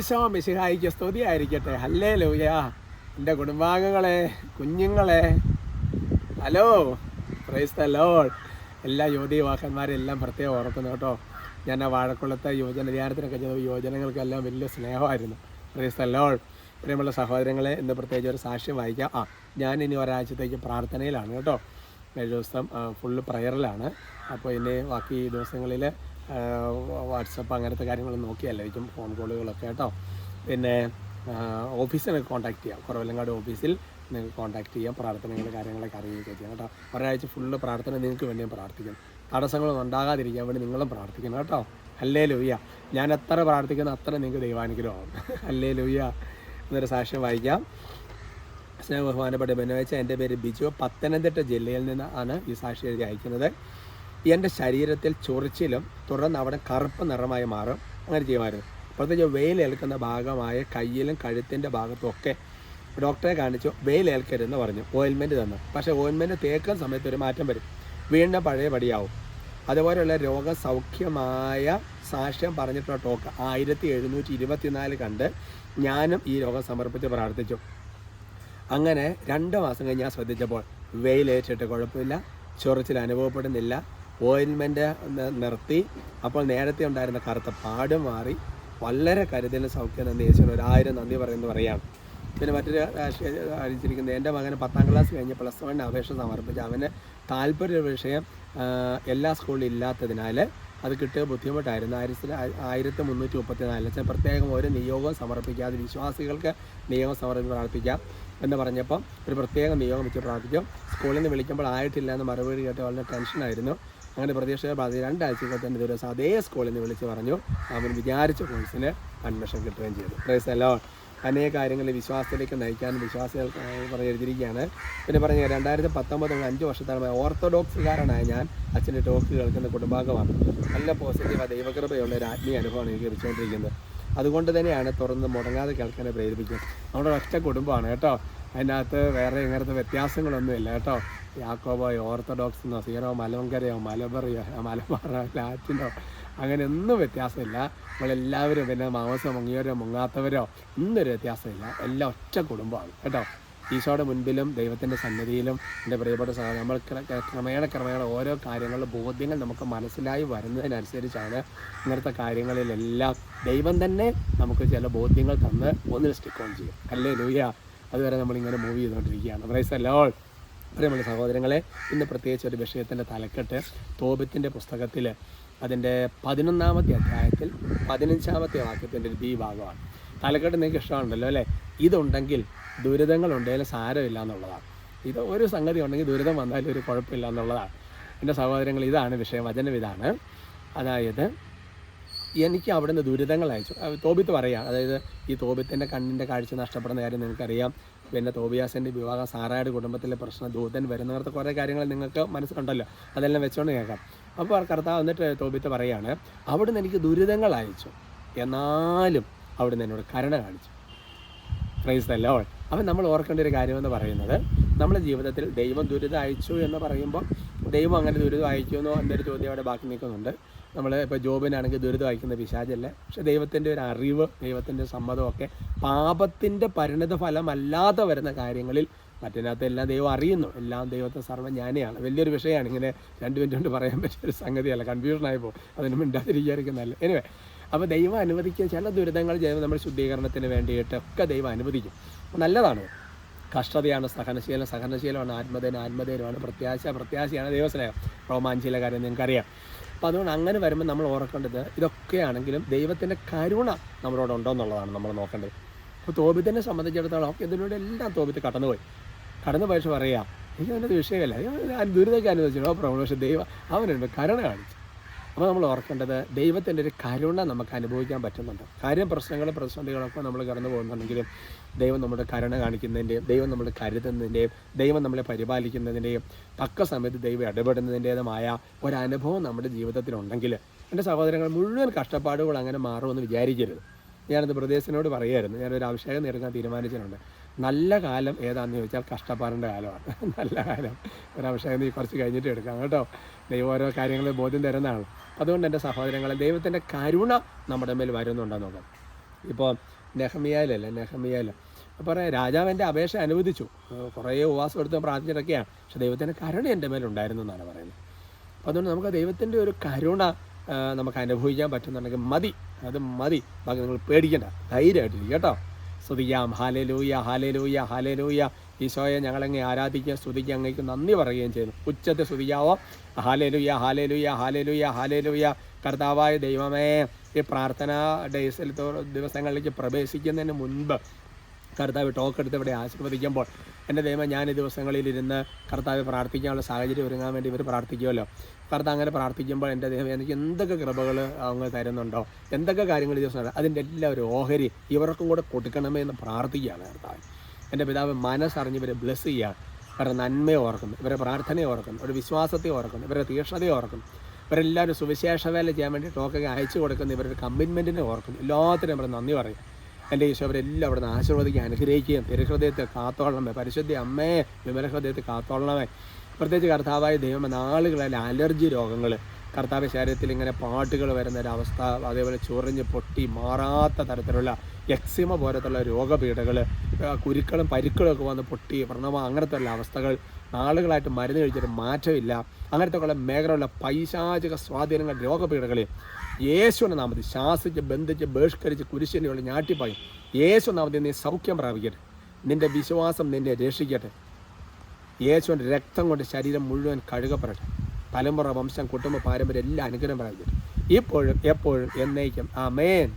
ഈശോ മിശിഹായിക്ക് സ്തുതി ആയിരിക്കട്ടെ ഹല്ലേ ലൂയ എന്റെ കുടുംബാംഗങ്ങളെ കുഞ്ഞുങ്ങളെ. ഹലോ. പ്രൈസ് ദ ലോൾ എല്ലാ യുവതി യുവാക്കന്മാരെയും എല്ലാം പ്രത്യേകം ഓർക്കുന്നു കേട്ടോ. ഞാൻ ആ വാഴക്കുളത്തെ യുവജന ധ്യാനത്തിനൊക്കെ ചെയ്ത യുവജനങ്ങൾക്കെല്ലാം വലിയ സ്നേഹമായിരുന്നു. പ്രൈസ് ദ ലോൾ പ്രിയമുള്ള സഹോദരങ്ങളെ ഇന്ന് പ്രത്യേകിച്ച് ഒരു സാക്ഷ്യം വായിക്കാം. ആ ഞാൻ ഇനി ഒരാഴ്ചത്തേക്ക് പ്രാർത്ഥനയിലാണ് കേട്ടോ. ഏഴ് ദിവസം ഫുള്ള് പ്രയറിലാണ് അപ്പോൾ ഇനി ബാക്കി ദിവസങ്ങളിൽ വാട്സപ്പ് അങ്ങനത്തെ കാര്യങ്ങൾ നോക്കിയല്ലായിരിക്കും ഫോൺ കോളുകളൊക്കെ കേട്ടോ. പിന്നെ ഓഫീസിനൊക്കെ കോൺടാക്ട് ചെയ്യാം. കുറവല്ലങ്ങാട് ഓഫീസിൽ നിങ്ങൾക്ക് കോൺടാക്ട് ചെയ്യാം. പ്രാർത്ഥനകളുടെ കാര്യങ്ങളൊക്കെ അറിയുകയൊക്കെ ചെയ്യാം കേട്ടോ. ഒരാഴ്ച ഫുള്ള് പ്രാർത്ഥന നിങ്ങൾക്ക് വേണ്ടിയും പ്രാർത്ഥിക്കും. തടസ്സങ്ങളൊന്നും ഉണ്ടാകാതിരിക്കാൻ വേണ്ടി നിങ്ങളും പ്രാർത്ഥിക്കണം കേട്ടോ. അല്ലേ ലൂയ്യ ഞാൻ എത്ര പ്രാർത്ഥിക്കുന്ന അത്ര നിങ്ങൾക്ക് ദൈവാനുഗ്രഹമാകും അല്ലേ ലൂയ്യ എന്നൊരു സാക്ഷ്യം വായിക്കാം. സ്നേഹ ബഹുമാനപ്പെട്ട ബെനോച്ച എന്റെ പേര് ബിജു. പത്തനംതിട്ട ജില്ലയിൽ നിന്ന് ആണ് ഈ സാക്ഷി എഴുതി അയക്കുന്നത്. എന്റെ ശരീരത്തിൽ ചൊറിച്ചിലും തുടർന്ന് അവിടെ കറുപ്പ് നിറമായി മാറും. അങ്ങനെ ചെയ്യുമായിരുന്നു. പ്രത്യേകിച്ച് വെയിലേൽക്കുന്ന ഭാഗമായ കയ്യിലും കഴുത്തിന്റെ ഭാഗത്തും ഒക്കെ ഡോക്ടറെ കാണിച്ചു വെയിലേൽക്കരുതെന്ന് പറഞ്ഞു. ഓയിൻമെന്റ് തന്നു. പക്ഷേ ഓയിൻമെന്റ് തേക്കുന്ന സമയത്ത് ഒരു മാറ്റം വരും. വീണ്ടും പഴയ പടിയാവും. അതുപോലെയുള്ള രോഗസൗഖ്യമായ സാക്ഷ്യം പറഞ്ഞിട്ടുള്ള ടോക്ക് ആയിരത്തി എഴുന്നൂറ്റി ഇരുപത്തിനാല് കണ്ട് ഞാനും ഈ രോഗം സമർപ്പിച്ച് പ്രാർത്ഥിച്ചു. അങ്ങനെ രണ്ട് മാസം കഴിഞ്ഞ് ഞാൻ ശ്രദ്ധിച്ചപ്പോൾ വെയിലേറ്റിട്ട് കുഴപ്പമില്ല ചൊറിച്ചിൽ അനുഭവപ്പെടുന്നില്ല ഓയിൻമെന്റ് നിർത്തി. അപ്പോൾ നേരത്തെ ഉണ്ടായിരുന്ന കറുത്ത പാട് മാറി. വളരെ കരുതലും സൗഖ്യം നന്ദി യേശുവിന് ഒരായിരം നന്ദി പറയുന്നു പറയാം. പിന്നെ മറ്റൊരു അടിച്ചിരിക്കുന്നത് എന്റെ മകന് പത്താം ക്ലാസ് കഴിഞ്ഞ് പ്ലസ് വണ്ണിന് അപേക്ഷ സമർപ്പിച്ച് അവന് താല്പര്യ വിഷയം എല്ലാ സ്കൂളിലും ഇല്ലാത്തതിനാൽ അത് കിട്ടുക ബുദ്ധിമുട്ടായിരുന്നു. ആയിരത്തി ആയിരത്തി മുന്നൂറ്റി മുപ്പത്തി നാല് വെച്ചാൽ പ്രത്യേകം ഒരു നിയോഗം സമർപ്പിക്കാതെ വിശ്വാസികൾക്ക് നിയോഗം സമർപ്പിച്ച് പ്രാർത്ഥിക്കാം എന്ന് പറഞ്ഞപ്പോൾ ഒരു പ്രത്യേക നിയോഗം വെച്ച് പ്രാർത്ഥിക്കും. സ്കൂളിൽ നിന്ന് വിളിക്കുമ്പോൾ ആയിട്ടില്ല എന്ന് മറുപടി കേട്ട് വളരെ ടെൻഷനായിരുന്നു അങ്ങനെ പ്രതീക്ഷ ബാധി രണ്ടാഴ്ചയ്ക്ക് തന്നെ ദിവസം അതേ സ്കൂളിൽ നിന്ന് വിളിച്ച് പറഞ്ഞു. അവൻ വിചാരിച്ച കോഴ്സിന് അഡ്മിഷൻ കിട്ടുകയും ചെയ്തു. പ്രൈസ് അല്ലോ അനേക കാര്യങ്ങൾ വിശ്വാസത്തിലേക്ക് നയിക്കാൻ വിശ്വാസികൾ പറഞ്ഞിരിക്കുകയാണ് പിന്നെ പറഞ്ഞ രണ്ടായിരത്തി പത്തൊമ്പത് അഞ്ച് വർഷത്തോളമായി ഓർത്തഡോക്സുകാരനായ ഞാൻ അച്ഛന്റെ ടോക്ക് കേൾക്കുന്ന കുടുംബാംഗമാണ്. നല്ല പോസിറ്റീവ് ദൈവകൃപയുള്ള ഒരു ആത്മീയ അനുഭവമാണ് എനിക്ക് ലഭിച്ചുകൊണ്ടിരിക്കുന്നത്. അതുകൊണ്ട് തന്നെയാണ് തുറന്ന് മുടങ്ങാതെ കേൾക്കാനെ പ്രേരിപ്പിക്കുന്നത്. നമ്മുടെ ഒറ്റ കുടുംബമാണ് കേട്ടോ. അതിനകത്ത് വേറെ ഇങ്ങനത്തെ വ്യത്യാസങ്ങളൊന്നുമില്ല കേട്ടോ. യാക്കോബോയോ ഓർത്തഡോക്സ് എന്നോ സീറോ മലങ്കരയോ മലബറിയോ മലബാറോ ലാറ്റിനോ അങ്ങനെ ഒന്നും വ്യത്യാസമില്ല. നമ്മളെല്ലാവരും പിന്നെ മാമസോ മുങ്ങിയവരോ മുങ്ങാത്തവരോ ഒന്നൊരു വ്യത്യാസമില്ല. എല്ലാം ഒറ്റ കുടുംബമാണ്. കേട്ടോ? ഈശോയുടെ മുൻപിലും ദൈവത്തിന്റെ സന്നിധിയിലും എന്റെ പ്രിയപ്പെട്ട സാധനം നമ്മൾ ക്ര- ക്ര- ക്രമേണ ക്രമേണ ഓരോ കാര്യങ്ങളിലും ബോധ്യങ്ങൾ നമുക്ക് മനസ്സിലായി വരുന്നതിനനുസരിച്ചാണ് ഇങ്ങനത്തെ കാര്യങ്ങളിലെല്ലാം ദൈവം തന്നെ നമുക്ക് ചില ബോധ്യങ്ങൾ തന്ന് ഒന്നിൽ സ്റ്റിക്ക് ഓൺ ചെയ്യും. അല്ലേ ലൂയ അതുവരെ നമ്മളിങ്ങനെ മൂവ് ചെയ്തുകൊണ്ടിരിക്കുകയാണ്. പ്രൈസ് അല്ലോൾ പ്രിയമുള്ള സഹോദരങ്ങളെ ഇന്ന് പ്രത്യേകിച്ച് ഒരു വിഷയത്തിന്റെ തലക്കെട്ട് തോപത്തിന്റെ പുസ്തകത്തിൽ അതിന്റെ പതിനൊന്നാമത്തെ അധ്യായത്തിൽ പതിനഞ്ചാമത്തെ വാക്യത്തിന്റെ ഒരു ബി ഭാഗമാണ് തലക്കെട്ട് നിങ്ങൾക്ക് ഇഷ്ടമാണല്ലോ അല്ലേ? ഇതുണ്ടെങ്കിൽ ദുരിതങ്ങളുണ്ടെങ്കിലും സാരമില്ല എന്നുള്ളതാണ്. ഇത് ഒരു സംഗതി ഉണ്ടെങ്കിൽ ദുരിതം വന്നാലും ഒരു കുഴപ്പമില്ല എന്നുള്ളതാണ്. എന്റെ സഹോദരങ്ങൾ ഇതാണ് വിഷയം വചനം ഇതാണ്. അതായത് എനിക്ക് അവിടുന്ന് ദുരിതങ്ങൾ അയച്ചു. തോബിത്ത് പറയാം. അതായത് ഈ തോബിത്തിന്റെ കണ്ണിന്റെ കാഴ്ച നഷ്ടപ്പെടുന്ന കാര്യം നിങ്ങൾക്കറിയാം. പിന്നെ തോബിയാസിന്റെ വിവാഹം സാറായുടെ കുടുംബത്തിലെ പ്രശ്നം ദൂതൻ വരുന്നവർക്ക് കുറേ കാര്യങ്ങൾ നിങ്ങൾക്ക് മനസ്സിലുണ്ടല്ലോ. അതെല്ലാം വെച്ചുകൊണ്ട് കേൾക്കാം. അപ്പോൾ കർത്താവ് എന്നിട്ട് തോബിത്ത് പറയുകയാണ് അവിടുന്ന് എനിക്ക് ദുരിതങ്ങൾ അയച്ചു. എന്നാലും അവിടുന്ന് എന്നോട് കരുണ കാണിച്ചു. പ്രൈസ് ദ ലോഡ് അപ്പം നമ്മൾ ഓർക്കേണ്ട ഒരു കാര്യമെന്ന് പറയുന്നത് നമ്മുടെ ജീവിതത്തിൽ ദൈവം ദുരിതം അയച്ചു എന്ന് പറയുമ്പോൾ ദൈവം അങ്ങനെ ദുരിതം അയക്കുമെന്നോ എന്നൊരു ചോദ്യം അവിടെ ബാക്കി നിൽക്കുന്നുണ്ട്. നമ്മൾ ഇപ്പോൾ ജോബിനാണെങ്കിൽ ദുരിതം അയക്കുന്ന പിശാചല്ല. പക്ഷേ ദൈവത്തിന്റെ ഒരു അറിവ് ദൈവത്തിന്റെ സമ്മതമൊക്കെ പാപത്തിന്റെ പരിണിത ഫലമല്ലാതെ വരുന്ന കാര്യങ്ങളിൽ മറ്റിനകത്ത് എല്ലാം ദൈവം അറിയുന്നു. എല്ലാം ദൈവത്തെ സർവജ്ഞാനിയാണ് വലിയൊരു വിഷയമാണ് ഇങ്ങനെ രണ്ട് മിനിറ്റ് കൊണ്ട് പറയാൻ പറ്റിയ ഒരു സംഗതിയല്ല. കൺഫ്യൂഷനായി അതിന് മിണ്ടാതിരിക്കാതിരിക്കുന്നതല്ല. എനിവേ അപ്പോൾ ദൈവം അനുവദിക്കുക ചില ദുരിതങ്ങൾ ദൈവം നമ്മുടെ ശുദ്ധീകരണത്തിന് വേണ്ടിയിട്ടൊക്കെ ദൈവം അനുവദിക്കും. നല്ലതാണ്. കഷ്ടതയാണ് സഹനശീലം. സഹനശീലമാണ് ആത്മധേനം ആത്മധേയമാണ് പ്രത്യാശ. പ്രത്യാശയാണ് ദൈവസ്നേഹം. റോമാഞ്ചിയിലെ കാര്യം നിങ്ങൾക്കറിയാം. അപ്പോൾ അതുകൊണ്ട് അങ്ങനെ വരുമ്പോൾ നമ്മൾ ഓർക്കേണ്ടത് ഇതൊക്കെയാണെങ്കിലും ദൈവത്തിന്റെ കരുണ നമ്മളോട് ഉണ്ടോ എന്നുള്ളതാണ് നമ്മൾ നോക്കേണ്ടത്. അപ്പോൾ തോബിത്തിനെ സംബന്ധിച്ചിടത്തോളം ഇതിലൂടെ എല്ലാം തോബിത്ത് കടന്നുപോയി. കടന്നു പോയപ്പോൾ പറയുക എനിക്ക് അതിന്റെ വിഷയമല്ല. ദുരിതമൊക്കെ അനുഭവിച്ചു ഓ പ്രഭു പക്ഷേ ദൈവം അവനുണ്ട് കരുണ കാണിച്ചു. അപ്പോൾ നമ്മൾ ഓർക്കേണ്ടത് ദൈവത്തിന്റെ ഒരു കരുണ നമുക്ക് അനുഭവിക്കാൻ പറ്റുന്നുണ്ട്. കാര്യം പ്രശ്നങ്ങളും പ്രതിസന്ധികളൊക്കെ നമ്മൾ കടന്നു പോകുന്നുണ്ടെങ്കിലും ദൈവം നമ്മുടെ കരുണ കാണിക്കുന്നതിന്റെയും ദൈവം നമ്മൾ കരുതുന്നതിന്റെയും ദൈവം നമ്മളെ പരിപാലിക്കുന്നതിന്റെയും തക്ക സമയത്ത് ദൈവം ഇടപെടുന്നതിന്റേതുമായ ഒരനുഭവം നമ്മുടെ ജീവിതത്തിലുണ്ടെങ്കിൽ എന്റെ സഹോദരങ്ങൾ മുഴുവൻ കഷ്ടപ്പാടുകൾ അങ്ങനെ മാറുമെന്ന് വിചാരിക്കരുത്. ഞാനത് പ്രദേശത്തിനോട് പറയുമായിരുന്നു ഞാനൊരു അഭിഷേകം നേരിടാൻ തീരുമാനിച്ചിട്ടുണ്ട്. നല്ല കാലം ഏതാണെന്ന് ചോദിച്ചാൽ കഷ്ടപ്പാടിന്റെ കാലമാണ്. നല്ല കാലം. ഒരവശ്യം നീ കുറച്ച് കഴിഞ്ഞിട്ട് എടുക്കാം കേട്ടോ. ദൈവം ഓരോ കാര്യങ്ങൾ ബോധ്യം തരുന്നതാണ്. അതുകൊണ്ട് എന്റെ സഹോദരങ്ങളെ ദൈവത്തിന്റെ കരുണ നമ്മുടെ മേൽ വരുന്നുണ്ടെന്ന് നോക്കാം. ഇപ്പോൾ നെഹമിയാലല്ലേ നെഹമിയാൽ അപ്പോൾ പറയാം രാജാവ് എന്റെ അപേക്ഷ അനുവദിച്ചു. കുറേ ഉപവാസം എടുത്ത് പ്രാർത്ഥിച്ചിട്ടൊക്കെയാണ്. പക്ഷെ ദൈവത്തിന്റെ കരുണ എന്റെ മേലുണ്ടായിരുന്നു എന്നാണ് പറയുന്നത്. അപ്പോൾ അതുകൊണ്ട് നമുക്ക് ദൈവത്തിന്റെ ഒരു കരുണ നമുക്ക് അനുഭവിക്കാൻ പറ്റുന്നുണ്ടെങ്കിൽ മതി. അത് മതി. ബാക്കി നിങ്ങൾ പേടിക്കേണ്ട. ധൈര്യമായിട്ടിരിക്കും കേട്ടോ. സ്തുതിക്കാം. ഹാലേ ഹാലലൂയ ഹാലേ ലൂയ ഹാലേ ലൂയ ഈശോയെ ഞങ്ങളങ്ങ് ആരാധിക്കുക സ്തുതിക്കുക അങ്ങേക്ക് നന്ദി പറയുകയും ചെയ്യുന്നു. ഉച്ചത്തെ സ്തുതിക്കാവോ? ഹാലേ ലുയ ഹാലേ ലുയ ഹാലേ ലുയ ഹാലേ ലുയ കർത്താവായ ദൈവമേ ഈ പ്രാർത്ഥനാ ഡേയ്സിൽ ദിവസങ്ങളിലേക്ക് പ്രവേശിക്കുന്നതിന് മുൻപ് കർത്താവ് ടോക്ക് എടുത്ത് ഇവിടെ ആശീർവദിക്കുമ്പോൾ എന്റെ ദൈവം ഞാൻ ഈ ദിവസങ്ങളിൽ ഇരുന്ന് കർത്താവ് പ്രാർത്ഥിക്കാനുള്ള സാഹചര്യം ഒരുങ്ങാൻ വേണ്ടി ഇവർ പ്രാർത്ഥിക്കുമല്ലോ. കർത്താവ് അങ്ങനെ പ്രാർത്ഥിക്കുമ്പോൾ എന്റെ ദൈവം എനിക്ക് എന്തൊക്കെ കൃപകൾ അങ്ങ് തരുന്നുണ്ടോ? എന്തൊക്കെ കാര്യങ്ങൾ ഈ ദിവസം അതിന്റെ എല്ലാ ഒരു ഓഹരി ഇവർക്കും കൂടെ കൊടുക്കണമേ എന്ന് പ്രാർത്ഥിക്കുകയാണ് കർത്താവ്. എന്റെ പിതാവ് മനസ്സറിഞ്ഞ് ഇവരെ ബ്ലെസ് ചെയ്യുക ഇവരുടെ നന്മയെ ഓർക്കുന്നു ഇവരെ പ്രാർത്ഥനയെ ഓർക്കുന്നു ഒരു വിശ്വാസത്തെ ഓർക്കുന്നു ഇവരുടെ തീക്ഷ്ണതയെ ഓർക്കുന്നു. ഇവരെല്ലാവരും സുവിശേഷ വേല ചെയ്യാൻ വേണ്ടി ടോക്കൊക്കെ അയച്ചു കൊടുക്കുന്ന ഇവരുടെ കമ്മിറ്റ്മെന്റിനെ ഓർക്കുന്നു. എല്ലാത്തിനും ഇവർ നന്ദി പറയും എന്റെ ഈശോ അവരെല്ലാം അവിടെ നിന്ന് ആശീർവദിക്കുക അനുഗ്രഹിക്കുകയും തിരുഹൃദയത്തെ കാത്തോളണമേ. പരിശുദ്ധി അമ്മയെ വിമല ഹൃദയത്തെ കാത്തോളണമേ. പ്രത്യേകിച്ച് കർത്താവായ ദൈവം നാളുകളിൽ അലർജി രോഗങ്ങൾ കർത്താവ് ശരീരത്തിൽ ഇങ്ങനെ പാട്ടുകൾ വരുന്ന ഒരവസ്ഥ അതേപോലെ ചൊറിഞ്ഞ് പൊട്ടി മാറാത്ത തരത്തിലുള്ള എക്സിമ പോലത്തുള്ള രോഗപീഠകൾ കുരുക്കളും പരുക്കളും ഒക്കെ വന്ന് പൊട്ടി വ്രണമ അങ്ങനത്തെ ഉള്ള അവസ്ഥകൾ നാളുകളായിട്ട് മരുന്ന് കഴിച്ചിട്ട് മാറ്റമില്ല. അങ്ങനത്തെ ഉള്ള മേഖലയുള്ള പൈശാചിക സ്വാധീനങ്ങൾ രോഗപീഠകളെ യേശുവിന്റെ നാമത്തിൽ ശാസിച്ച് ബന്ധിച്ച് ബഹിഷ്കരിച്ച് കുരിശിനെയുള്ള ഞാട്ടിപ്പായും. യേശു നാമത്തിൽ നീ സൗഖ്യം പ്രാപിക്കട്ടെ. നിന്റെ വിശ്വാസം നിന്നെ രക്ഷിക്കട്ടെ. യേശുവിന്റെ രക്തം കൊണ്ട് ശരീരം മുഴുവൻ കഴുകപ്പെടട്ടെ. തലമുറ വംശം കുടുംബ പാരമ്പര്യം എല്ലാം അനുഗ്രഹം പ്രാപിക്കട്ടെ. ഇപ്പോഴും എപ്പോഴും എന്നേക്കും. ആമേൻ.